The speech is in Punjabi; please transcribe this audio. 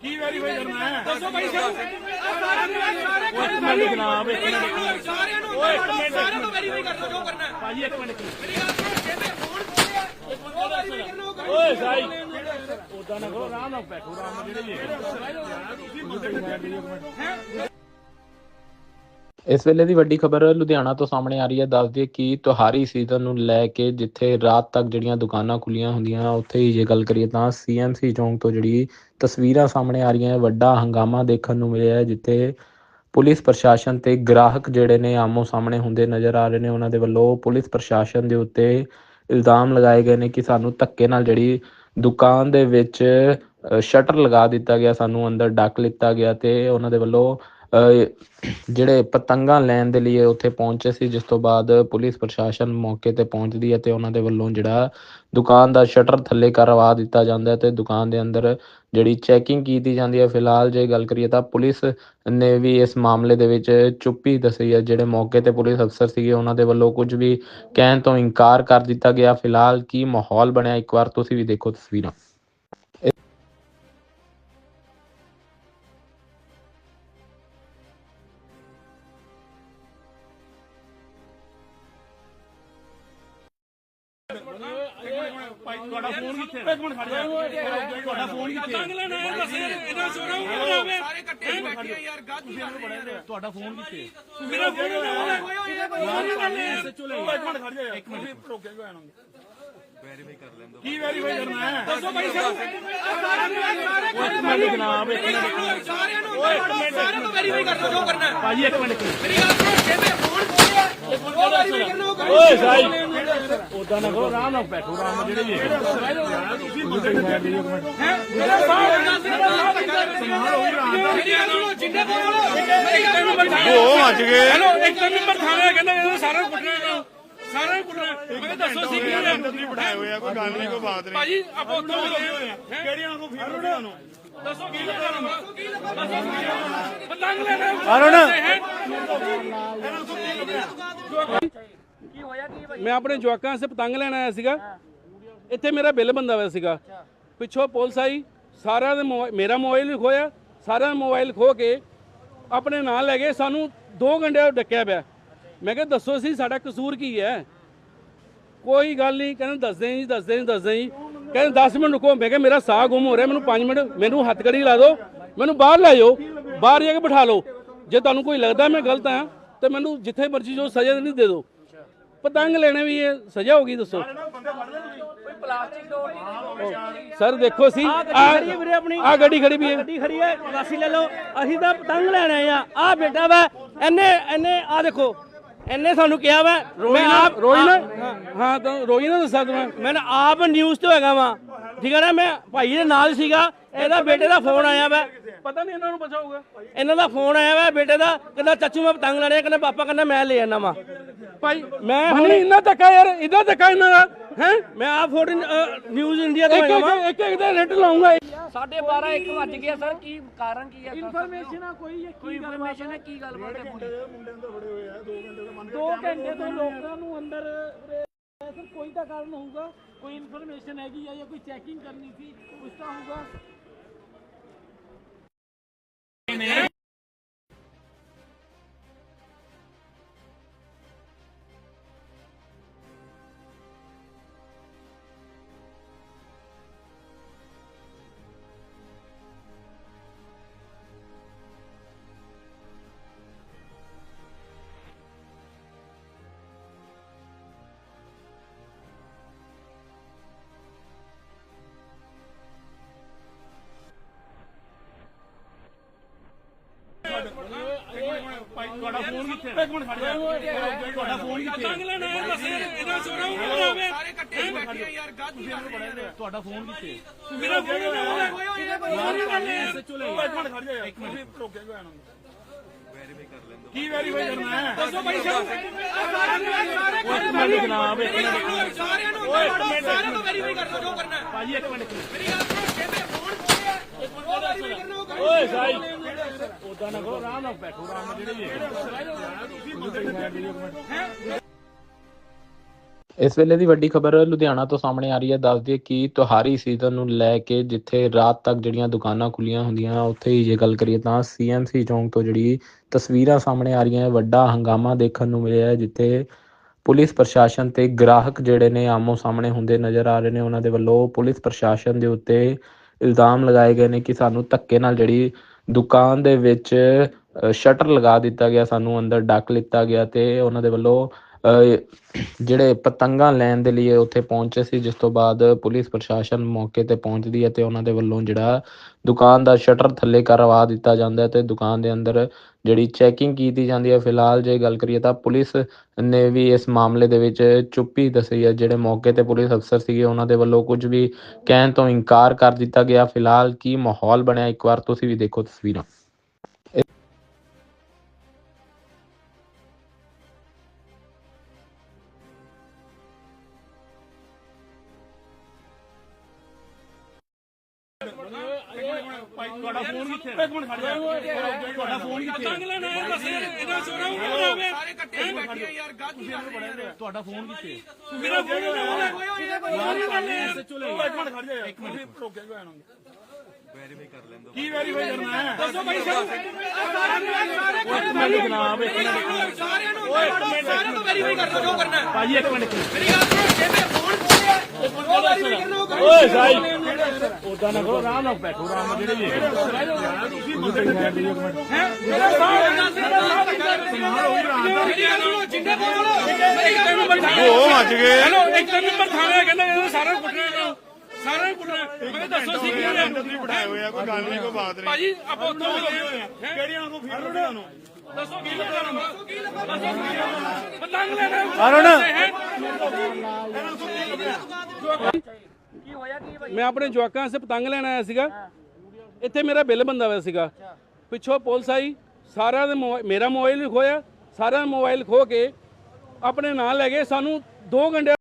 ਕੀ ਵੈਰੀਫਾਈ ਕਰਨਾ ਹੈ? ਦੱਸੋ ਭਾਈ ਸਾਹਿਬ। ਜਨਾਬ ਇੱਕ ਮਿੰਟ। ਸਾਰਿਆਂ ਨੂੰ ਸਾਰਿਆਂ ਨੂੰ ਵੈਰੀਫਾਈ ਕਰ ਲਓ ਜੋ ਕਰਨਾ ਹੈ। ਭਾਜੀ ਇੱਕ ਮਿੰਟ। ਮੇਰੀ ਗੱਲ ਸੁਣੋ ਜਿਹਦੇ ਫੋਨ ਖੋਲਿਆ ਉਹ ਵੈਰੀਫਾਈ ਕਰਨਾ ਉਹ ਕਰੋ। ਓਏ ਸਾਈ। ਉਦਾਂ ਨਾ ਕਰੋ ਆਰਾਮ ਨਾਲ ਬੈਠੋ ਆਰਾਮ ਨਾਲ। ਜਿਹੜੇ ਵੀ ਇਸ ਵੇਲੇ ਦੀ ਵੱਡੀ ਖਬਰ ਲੁਧਿਆਣਾ ਤੋਂ ਸਾਹਮਣੇ ਆ ਰਹੀ ਹੈ, ਦੱਸ ਦਈਏ ਕਿ ਤਿਉਹਾਰੀ ਸੀਜ਼ਨ ਨੂੰ ਲੈ ਕੇ ਜਿੱਥੇ ਰਾਤ ਤੱਕ ਜਿਹੜੀਆਂ ਦੁਕਾਨਾਂ ਖੁੱਲੀਆਂ ਹੁੰਦੀਆਂ, ਉੱਥੇ ਹੀ ਜੇ ਗੱਲ ਕਰੀਏ ਤਾਂ ਸੀਐਮਸੀ ਚੌਂਕ ਤੋਂ ਜਿਹੜੀ ਤਸਵੀਰਾਂ ਸਾਹਮਣੇ ਆ ਰਹੀਆਂ ਵੱਡਾ ਹੰਗਾਮਾ ਦੇਖਣ ਨੂੰ ਮਿਲਿਆ ਜਿੱਥੇ ਪੁਲਿਸ ਪ੍ਰਸ਼ਾਸਨ ਤੇ ਗ੍ਰਾਹਕ ਜਿਹੜੇ ਨੇ ਆਮੋ ਸਾਹਮਣੇ ਹੁੰਦੇ ਨਜ਼ਰ ਆ ਰਹੇ ਨੇ, ਉਹਨਾਂ ਦੇ ਵੱਲੋਂ ਪੁਲਿਸ ਪ੍ਰਸ਼ਾਸਨ ਦੇ ਉੱਤੇ ਇਲਜ਼ਾਮ ਲਗਾਏ ਗਏ ਨੇ ਕਿ ਸਾਨੂੰ ਧੱਕੇ ਨਾਲ ਜਿਹੜੀ ਦੁਕਾਨ ਦੇ ਵਿੱਚ ਸ਼ਟਰ ਲਗਾ ਦਿੱਤਾ ਗਿਆ, ਸਾਨੂੰ ਅੰਦਰ ਡੱਕ ਲਿੱਤਾ ਗਿਆ ਤੇ ਉਹਨਾਂ ਦੇ ਵੱਲੋਂ ਜਿਹੜੇ ਪਤੰਗਾਂ ਲੈਣ ਦੇ ਲਈ ਉੱਥੇ ਪਹੁੰਚੇ ਸੀ, ਜਿਸ ਤੋਂ ਬਾਅਦ ਪੁਲਿਸ ਪ੍ਰਸ਼ਾਸਨ ਮੌਕੇ ਤੇ ਪਹੁੰਚਦੀ ਹੈ ਤੇ ਉਹਨਾਂ ਦੇ ਵੱਲੋਂ ਜਿਹੜਾ ਦੁਕਾਨ ਦਾ ਸ਼ਟਰ ਥੱਲੇ ਕਰਵਾ ਦਿੱਤਾ ਜਾਂਦਾ ਹੈ ਤੇ ਦੁਕਾਨ ਦੇ ਅੰਦਰ ਜਿਹੜੀ ਚੈਕਿੰਗ ਕੀਤੀ ਜਾਂਦੀ ਹੈ। ਫਿਲਹਾਲ ਜੇ ਗੱਲ ਕਰੀਏ ਤਾਂ ਪੁਲਿਸ ਨੇ ਵੀ ਇਸ ਮਾਮਲੇ ਦੇ ਵਿੱਚ ਚੁੱਪੀ ਦੱਸੀ ਹੈ, ਜਿਹੜੇ ਮੌਕੇ ਤੇ ਪੁਲਿਸ ਅਫਸਰ ਸੀਗੇ, ਉਹਨਾਂ ਦੇ ਵੱਲੋਂ ਕੁਝ ਵੀ ਕਹਿਣ ਤੋਂ ਇਨਕਾਰ ਕਰ ਦਿੱਤਾ ਗਿਆ। ਫਿਲਹਾਲ ਕੀ ਮਾਹੌਲ ਬਣਿਆ? ਇੱਕ ਵਾਰ ਤੁਸੀਂ ਵੀ ਦੇਖੋ ਤਸਵੀਰਾਂ। ਤੁਹਾਡਾ ਫੋਨ ਕਿੱਥੇ ਇੱਕ ਮਿੰਟ ਖੜ ਜਾ। ਤੁਹਾਡਾ ਫੋਨ ਕਿੱਥੇ ਤੰਗ ਲੈਣਾ ਹੈ ਦੱਸ ਇਹਨਾਂ ਸੋਨਾ ਹੋਵੇ। ਸਾਰੇ ਇਕੱਠੇ ਬੈਠੇ ਆ ਯਾਰ ਗਾਦੀ ਤੁਹਾਡਾ ਫੋਨ ਕਿੱਥੇ ਮੇਰਾ ਫੋਨ ਉਹ ਇੱਕ ਮਿੰਟ ਖੜ ਜਾ ਇੱਕ ਮਿੰਟ। ਰੁਕ ਜਾ ਇਹਨੂੰ ਵੈਰੀਫਾਈ ਕਰ ਲੈਂਦੋ ਕੀ ਵੈਰੀਫਾਈ ਕਰਨਾ ਹੈ? ਦੱਸੋ ਭਾਈ ਸਾਹਿਬ। ਇੱਕ ਜਨਾਬ ਇੱਕ ਮਿੰਟ। ਸਾਰਿਆਂ ਨੂੰ ਸਾਰਿਆਂ ਨੂੰ ਵੈਰੀਫਾਈ ਕਰ ਲਓ ਜੋ ਕਰਨਾ ਹੈ। ਭਾਜੀ ਇੱਕ ਮਿੰਟ। ਮੇਰੀ ਗੱਲ ਸੁਣੋ ਜਿਹਦੇ ਓਏ ਸਾਈ। ਉਦਾਂ ਨਾ ਕਰੋ ਆਰਾਮ ਨਾਲ ਬੈਠੋ ਆਰਾਮ ਨਾਲ ਜਿਹੜੇ ਵੀ ਮੇਰਾ ਸਾਹ ਮੇਰੀ ਗੱਲ ਸੁਣੋ ਜਿੰਨੇ ਬੋਲੋ ਮੇਰੀ ਗੱਲ ਸੁਣੋ ਉਹ ਅੱਜ ਗਏ। ਹੈਲੋ ਇੱਕ ਨੰਬਰ ਥਾਣਾ ਕਹਿੰਦਾ ਸਾਰਾ ਕੁੱਟਣਾ ਇਹਨੂੰ ਸਾਰਾ ਕੁੱਟਣਾ ਮੈਂ ਕਿਹਾ ਦੱਸੋ ਸੀ ਕੀ ਨਹੀਂ ਬਿਠਾਏ ਹੋਏ ਆ ਕੋਈ ਗੱਲ ਨਹੀਂ ਕੋਈ ਬਾਤ ਨਹੀਂ। ਭਾਜੀ ਆਪਾਂ ਉੱਥੋਂ ਗਏ ਹੋਏ ਆ। ਕਿਹੜੀਆਂ ਨੂੰ ਫੀਲ ਦੱਸੋ ਕੀ ਲੈਣਾ ਪਤੰਗ ਲੈਣਾ ਮੈਂ ਆਪਣੇ ਜਵਾਕਾਂ ਵਾਸਤੇ ਪਤੰਗ ਲੈਣ ਆਇਆ ਸੀਗਾ। ਇੱਥੇ ਮੇਰਾ ਬਿੱਲ ਬੰਦਾ ਹੋਇਆ ਸੀਗਾ। ਪਿੱਛੋਂ ਪੁਲਿਸ ਆਈ। ਸਾਰਿਆਂ ਦੇ ਮੇਰਾ ਮੋਬਾਈਲ ਵੀ ਖੋਇਆ ਸਾਰਿਆਂ ਦਾ ਮੋਬਾਈਲ ਖੋ ਕੇ ਆਪਣੇ ਨਾਲ ਲੈ ਗਏ। ਸਾਨੂੰ 2 ਘੰਟੇ ਡੱਕਿਆ ਪਿਆ। ਮੈਂ ਕਿਹਾ ਦੱਸੋ ਸੀ ਸਾਡਾ ਕਸੂਰ ਕੀ ਹੈ? ਕੋਈ ਗੱਲ ਨਹੀਂ ਕਹਿੰਦੇ ਦੱਸਦੇ ਜੀ ਦੱਸਦੇ ਜੀ ਦੱਸਦੇ ਜੀ ਕਹਿੰਦੇ 10 ਮਿੰਟ ਰੁਕੋ। ਮੈਂ ਕਿਹਾ ਮੇਰਾ ਸਾਹ ਗੁੰਮ ਹੋ ਰਿਹਾ ਮੈਨੂੰ 5 ਮਿੰਟ ਮੈਨੂੰ ਹੱਥ ਕੜੀ ਲਾ ਦਿਓ ਮੈਨੂੰ ਬਾਹਰ ਲੈ ਜਾਓ ਬਾਹਰ ਜਾ ਕੇ ਬਿਠਾ ਲਓ। ਜੇ ਤੁਹਾਨੂੰ ਕੋਈ ਲੱਗਦਾ ਮੈਂ ਗਲਤ ਹਾਂ ਤੇ ਮੈਨੂੰ ਜਿੱਥੇ ਮਰਜ਼ੀ ਜੋ ਸਜ਼ਾ ਦੇਣੀ ਦੇ ਦਿਓ। ਪਤੰਗ ਲੈਣੇ ਵੀ ਇਹ ਸਜ਼ਾ ਹੋਗੀ ਦੱਸੋ। ਸਰ ਦੇਖੋ ਸੀ ਆ ਗੱਡੀ ਖੜੀ ਵੀ ਹੈ। ਗੱਡੀ ਖੜੀ ਹੈ। ਵਾਸੀ ਲੈ ਲਓ। ਅਸੀਂ ਤਾਂ ਪਤੰਗ ਲੈਣ ਆ ਆ ਬੇਟਾ ਵਾ ਇਹਨੇ ਇਹਨੇ ਆ ਦੇਖੋ। ਇਹਨੇ ਸਾਨੂੰ ਕਿਹਾ ਵਾ ਮੈਂ ਆਪ ਰੋਈ ਨਾ। ਹਾਂ ਤਾਂ ਰੋਈ ਨਾ ਦੱਸਾਂ ਤੂੰ। ਮੈਂ ਆਪ ਨਿਊਜ਼ ਤੋਂ ਹੈਗਾ ਵਾ। ਠੀਕ ਹੈ ਨਾ ਮੈਂ ਭਾਈ ਦੇ ਨਾਲ ਸੀਗਾ ਇਹਦਾ ਬੇਟੇ ਦਾ ਫੋਨ ਆਇਆ ਵਾ। ਪਤਾ ਨਹੀਂ ਇਹਨਾਂ ਨੂੰ ਬਚਾਊਗਾ ਇਹਨਾਂ ਦਾ ਫੋਨ ਆਇਆ ਵਾ ਬੇਟੇ ਦਾ ਕਹਿੰਦਾ ਚਾਚੂ ਮੈਂ ਪਤੰਗ ਲੈਣੇ ਆ ਕਹਿੰਦਾ ਪਾਪਾ ਕਹਿੰਦਾ ਮੈਂ ਲੈ ਆਣਾ ਵਾ। ਭਾਈ ਮੈਂ ਹੁਣ ਇੰਨਾ ਧੱਕਾ ਯਾਰ ਇਦਾਂ ਧੱਕਾ ਇਹਨਾਂ ਦਾ ਹੈ? ਮੈਂ ਆਪ ਫੋਟੋ ਨਿਊਜ਼ ਇੰਡੀਆ ਤੋਂ ਇੱਕ ਹੈਗਾ ਵਾ। ਇੱਕ ਇੱਕ ਦਾ ਰੇਟ ਲਾਉਂਗਾ। ਸਾਢੇ 12 1 ਵੱਜ ਗਿਆ ਸਰ ਕੀ ਕਾਰਨ ਕੀ ਹੈ ਇਨਫੋਰਮੇਸ਼ਨ ਆ ਕੋਈ ਕੋਈ ਇਨਫੋਰਮੇਸ਼ਨ ਹੈ ਕੀ ਗੱਲ ਬਾਤ ਹੈ ਪੂਰੀ? ਦੋ ਘੰਟੇ ਤੋਂ ਲੋਕਾਂ ਨੂੰ ਅੰਦਰ ਸਰ ਕੋਈ ਤਾਂ ਕਾਰਨ ਹੋਊਗਾ ਕੋਈ ਇਨਫੋਰਮੇਸ਼ਨ ਹੈਗੀ ਆ ਜਾਂ ਕੋਈ ਚੈਕਿੰਗ ਕਰਨੀ ਸੀ ਕੁਝ ਤਾਂ ਹੋਊਗਾ। ਭਾਈ ਤੁਹਾਡਾ ਫੋਨ ਕਿੱਥੇ ਇੱਕ ਮਿੰਟ ਖੜ ਜਾ ਤੁਹਾਡਾ ਫੋਨ ਕਿੱਥੇ ਪਤੰਗ ਲੈਣਾ ਹੈ? ਇਹਨਾਂ ਸੋਨਾ ਹੋਵੇ ਸਾਰੇ ਇਕੱਠੇ ਬੈਠੇ ਯਾਰ ਗਾਦੀ ਤੁਹਾਡਾ ਫੋਨ ਕਿੱਥੇ ਮੇਰਾ ਫੋਨ ਕੋਈ ਹੈ? ਨਹੀਂ ਉਹ ਇੱਕ ਮਿੰਟ ਖੜ ਜਾ ਇੱਕ ਮਿੰਟ। ਰੁਕ ਜਾ ਇਹਨੂੰ ਕੀ ਵੈਰੀਫਾਈ ਕਰਨਾ ਹੈ? ਦੱਸੋ ਭਾਈ ਸਾਹਿਬ। ਜਨਾਬ ਇੱਕ ਮਿੰਟ। ਸਾਰਿਆਂ ਨੂੰ ਸਾਰਿਆਂ ਨੂੰ ਵੈਰੀਫਾਈ ਕਰ ਲਓ ਜੋ ਕਰਨਾ ਹੈ। ਭਾਜੀ ਇੱਕ ਮਿੰਟ। ਮੇਰੀ ਗੱਲ ਸੁਣੋ ਜਿਹਦੇ ਫੋਨ ਕਰਨਾ। ਓਏ ਸਾਈ। ਉਦਾਂ ਨਾ ਕਰੋ ਆਰਾਮ ਨਾਲ ਬੈਠੋ ਆਰਾਮ ਨਾਲ ਜਿਹੜੇ ਵੀ ਇਸ ਵੇਲੇ ਦੀ ਵੱਡੀ ਖਬਰ ਲੁਧਿਆਣਾ ਤੋਂ ਸਾਹਮਣੇ ਆ ਰਹੀ ਹੈ। ਦੱਸ ਦਈਏ ਕਿ ਤਿਉਹਾਰੀ ਸੀਜ਼ਨ ਨੂੰ ਲੈ ਕੇ ਜਿੱਥੇ ਰਾਤ ਤੱਕ ਜਿਹੜੀਆਂ ਦੁਕਾਨਾਂ ਖੁੱਲੀਆਂ ਹੁੰਦੀਆਂ, ਉੱਥੇ ਹੀ ਜੇ ਗੱਲ ਕਰੀਏ ਤਾਂ ਸੀਐਮਸੀ ਚੌਂਕ ਤੋਂ ਜਿਹੜੀ ਤਸਵੀਰਾਂ ਸਾਹਮਣੇ ਆ ਰਹੀਆਂ ਵੱਡਾ ਹੰਗਾਮਾ ਦੇਖਣ ਨੂੰ ਮਿਲਿਆ ਹੈ, ਜਿੱਥੇ ਪੁਲਿਸ ਪ੍ਰਸ਼ਾਸਨ ਤੇ ਗ੍ਰਾਹਕ ਜਿਹੜੇ ਨੇ ਆਮੋ ਸਾਹਮਣੇ ਹੁੰਦੇ ਨਜ਼ਰ ਆ ਰਹੇ ਨੇ। ਉਹਨਾਂ ਦੇ ਵੱਲੋਂ ਪੁਲਿਸ ਪ੍ਰਸ਼ਾਸਨ ਦੇ ਉੱਤੇ ਇਲਜ਼ਾਮ ਲਗਾਏ ਗਏ ਨੇ ਕਿ ਸਾਨੂੰ ਧੱਕੇ ਨਾਲ ਜਿਹੜੀ ਦੁਕਾਨ ਦੇ ਵਿੱਚ ਸ਼ਟਰ ਲਗਾ ਦਿੱਤਾ ਗਿਆ, ਸਾਨੂੰ ਅੰਦਰ ਡੱਕ ਲਿੱਤਾ ਗਿਆ ਤੇ ਉਹਨਾਂ ਦੇ ਵੱਲੋਂ ਜਿਹੜੇ ਪਤੰਗਾਂ ਲੈਣ ਦੇ ਲਈ ਉੱਥੇ ਪਹੁੰਚੇ ਸੀ, ਜਿਸ ਤੋਂ ਬਾਅਦ ਪੁਲਿਸ ਪ੍ਰਸ਼ਾਸਨ ਮੌਕੇ ਤੇ ਪਹੁੰਚਦੀ ਹੈ ਤੇ ਉਹਨਾਂ ਦੇ ਵੱਲੋਂ ਜਿਹੜਾ ਦੁਕਾਨ ਦਾ ਸ਼ਟਰ ਥੱਲੇ ਕਰਵਾ ਦਿੱਤਾ ਜਾਂਦਾ ਹੈ ਤੇ ਦੁਕਾਨ ਦੇ ਅੰਦਰ ਜਿਹੜੀ ਚੈਕਿੰਗ ਕੀਤੀ ਜਾਂਦੀ ਹੈ। ਫਿਲਹਾਲ ਜੇ ਗੱਲ ਕਰੀਏ ਤਾਂ ਪੁਲਿਸ ਨੇ ਵੀ ਇਸ ਮਾਮਲੇ ਦੇ ਵਿੱਚ ਚੁੱਪੀ ਦੱਸੀ ਹੈ, ਜਿਹੜੇ ਮੌਕੇ ਤੇ ਪੁਲਿਸ ਅਫਸਰ ਸੀਗੇ, ਉਹਨਾਂ ਦੇ ਵੱਲੋਂ ਕੁਝ ਵੀ ਕਹਿਣ ਤੋਂ ਇਨਕਾਰ ਕਰ ਦਿੱਤਾ ਗਿਆ। ਫਿਲਹਾਲ ਕੀ ਮਾਹੌਲ ਬਣਿਆ? ਇੱਕ ਵਾਰ ਤੁਸੀਂ ਵੀ ਦੇਖੋ ਤਸਵੀਰਾਂ। ਤੁਹਾਡਾ ਫੋਨ ਕਿੱਥੇ ਇੱਕ ਮਿੰਟ ਖੜ ਜਾ। ਤੁਹਾਡਾ ਫੋਨ ਕਿੱਥੇ ਪਤੰਗ ਲੈਣਾ ਹੈ? ਦੱਸ ਇਹਨਾਂ ਚੋਰਾਂ ਨੂੰ ਕਿਉਂ ਆਵੇ ਸਾਰੇ ਇਕੱਠੇ ਬੈਠੇ ਯਾਰ ਗਾਜੀ ਤੁਹਾਡਾ ਫੋਨ ਕਿੱਥੇ ਮੇਰਾ ਫੋਨ ਨਾ ਹੋਵੇ ਇੱਕ ਮਿੰਟ ਖੜ ਜਾ ਇੱਕ ਮਿੰਟ ਰੁਕ ਜਾ। ਵੈਰੀਫਾਈ ਕਰ ਲੈਂਦੋ ਕੀ ਵੈਰੀਫਾਈ ਕਰਨਾ ਹੈ? ਦੱਸੋ ਭਾਈ ਸਾਹਿਬ। ਜਨਾਬ ਇੱਕ ਮਿੰਟ। ਸਾਰਿਆਂ ਨੂੰ ਸਾਰਿਆਂ ਨੂੰ ਵੈਰੀਫਾਈ ਕਰ ਲਓ ਜੋ ਕਰਨਾ ਹੈ। ਭਾਜੀ ਇੱਕ ਮਿੰਟ। ਮੇਰੀ ਗੱਲ ਸੁਣੋ ਓਏ ਸਾਈ। ਉਦਾਂ ਨਾ ਕਰੋ ਆਰਾਮ ਨਾਲ ਬੈਠੋ ਆਰਾਮ ਨਾਲ ਜਿਹੜੇ ਮੇਰਾ ਸਾਹ ਜਿੰਨੇ ਬੋਲੋ ਇੱਕ ਨੰਬਰ ਥਾਣਾ ਕਹਿੰਦਾ ਸਾਰਾ ਕੁੱਟਣਾ ਇਹਨੂੰ ਸਾਰਾ ਕੁੱਟਣਾ ਮੈਂ ਕਿਹਾ ਦੱਸੋ ਸੀ ਕੀ ਹੈ ਤੁਸੀਂ ਬਿਠਾਏ ਹੋਏ ਆ ਕੋਈ ਗੱਲ ਨਹੀਂ ਕੋਈ ਬਾਤ ਨਹੀਂ। ਭਾਜੀ ਆਪਾਂ ਉੱਥੋਂ ਕਿਹੜੀਆਂ ਨੂੰ ਫੀਲ ਤੁਹਾਨੂੰ? ਦੱਸੋ ਕੀ ਲੱਗਣਾ ਦੱਸੋ ਕੀ ਲੱਗਣਾ ਪਤੰਗ ਲੈਣਾ ਅਰੁਣ ਕੀ ਹੋਇਆ ਕੀ ਭਾਈ ਮੈਂ ਆਪਣੇ ਜਵਾਕਾਂ ਵਾਸਤੇ ਪਤੰਗ ਲੈਣ ਆਇਆ ਸੀਗਾ। ਇੱਥੇ ਮੇਰਾ ਬਿੱਲ ਬੰਦਾ ਹੋਇਆ ਸੀਗਾ। ਪਿੱਛੋਂ ਪੁਲਿਸ ਆਈ। ਸਾਰਿਆਂ ਦੇ ਮੇਰਾ ਮੋਬਾਈਲ ਵੀ ਖੋਇਆ ਸਾਰਿਆਂ ਦਾ ਮੋਬਾਈਲ ਖੋ ਕੇ ਆਪਣੇ ਨਾਲ ਲੈ ਗਏ। ਸਾਨੂੰ 2 ਘੰਟੇ